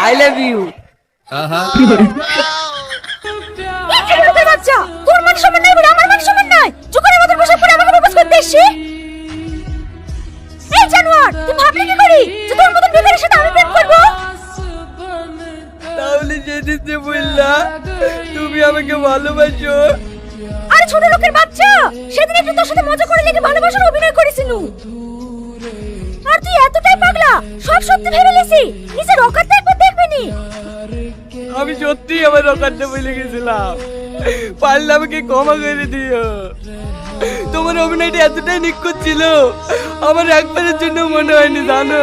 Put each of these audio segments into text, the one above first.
I love you এই বাচ্চা তোর মান সম্মান নাই বলে আমার মান সম্মান নাই। চুকারের মতন বসে পড়ে আমাকে প্রপোজ করতে এসছি। এই জানোয়ার তুই ভাবলি কি করি? যে তোর মতন বেকারের সাথে আমি প্রেম করব? তাহলে যেদিন যে বললা তুমি আমাকে ভালোবাসো। আরে ছোট লোকের বাচ্চা সেদিন একটু তোর সাথে মজা করে লেগে ভালোবাসার অভিনয় করেছিনু। আর তুই এতটাই পাগলা সব সত্যি ভেবে লেছি নিজের অকাত আমি সত্যি আমার রকারটা বলে গেছিলাম। পারলে আমাকে ক্ষমা করে দিও। তোমার অভিনয়টা এতটাই নিখুঁত ছিল, আমার একবারের জন্য মনে হয়নি, জানো?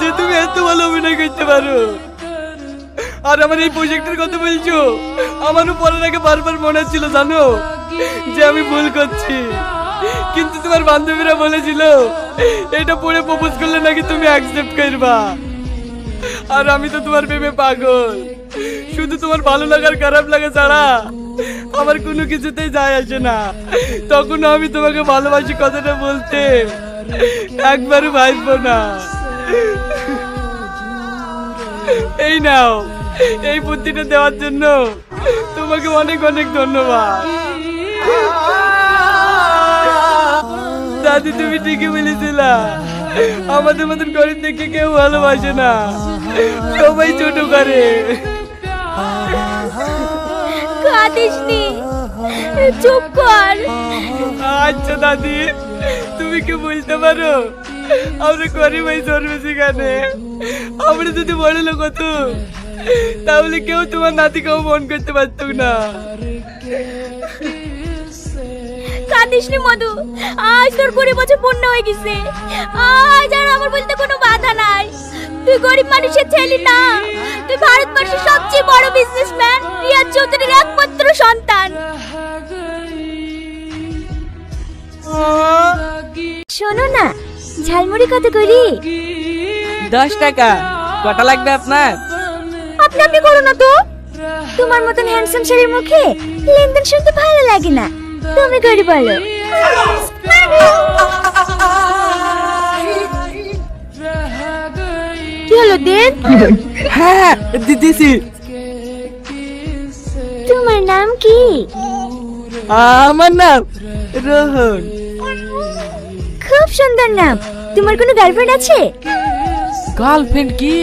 যে তুমি এত ভালো অভিনয় করতে পারো। আর আমার এই প্রজেক্টের কথা বলছো, আমারও পড়ার আগে বারবার মনে হচ্ছিল, জানো? যে আমি ভুল করছি। কিন্তু তোমার বান্ধবীরা বলেছিল, এটা পড়ে প্রপোজ করলে নাকি তুমি অ্যাকসেপ্ট করবা। আর আমি তো তোমার প্রেমে পাগল। শুধু তোমার ভালো লাগার, খারাপ লাগা ছাড়া আমার কোনো কিছুতেই যায় আসে না। তখন আমি তোমাকে ভালোবাসি কথাটা বলতে। একবারও ভাববো না। এই নাও, এই বুদ্ধিটা দেওয়ার জন্য তোমাকে অনেক অনেক ধন্যবাদ। দাদি, তুমি ঠিকই বলেছিলা। আমাদের মতন গরিব দেখে কেউ ভালোবাসে না। সবাই ছোট করে। কাঁদিসনি। চুপ কর। আচ্ছা দাদি তুমি কি বলতে পারো? আমরা গরিব এই জন্মে সেখানে আমরা যদি বড় লোক হতো তাহলে কেউ তোমার নাতিকেও মন করতে পারতো না। কাঁদিসনি মধু। আজ তোর কুড়ি বছর পূর্ণ হয়ে গেছে। আজ আর আমার বলতে কোনো বাধা নাই। তুই গরিব মানুষের ছেলে না। তুই ভারতবর্ষের সবচেয়ে বড় বিজনেসম্যান রিয়াজ চৌধুরীর একমাত্র সন্তান। শোনো না ঝালমুড়ি কত করি? দশ টাকা। কটা লাগবে আপনার? আপনি আপনি করো না তো। তোমার মতন হ্যান্ডসাম ছেলের মুখে লেনদেন শুনতে ভালো লাগে না। তুমি করি বলো কি হলো দেন? হ্যাঁ দিতেছি তোমার নাম কি? আমার নাম রোহন। খুব সুন্দর নাম। তোমার কোনো গার্লফ্রেন্ড আছে? গার্লফ্রেন্ড কি?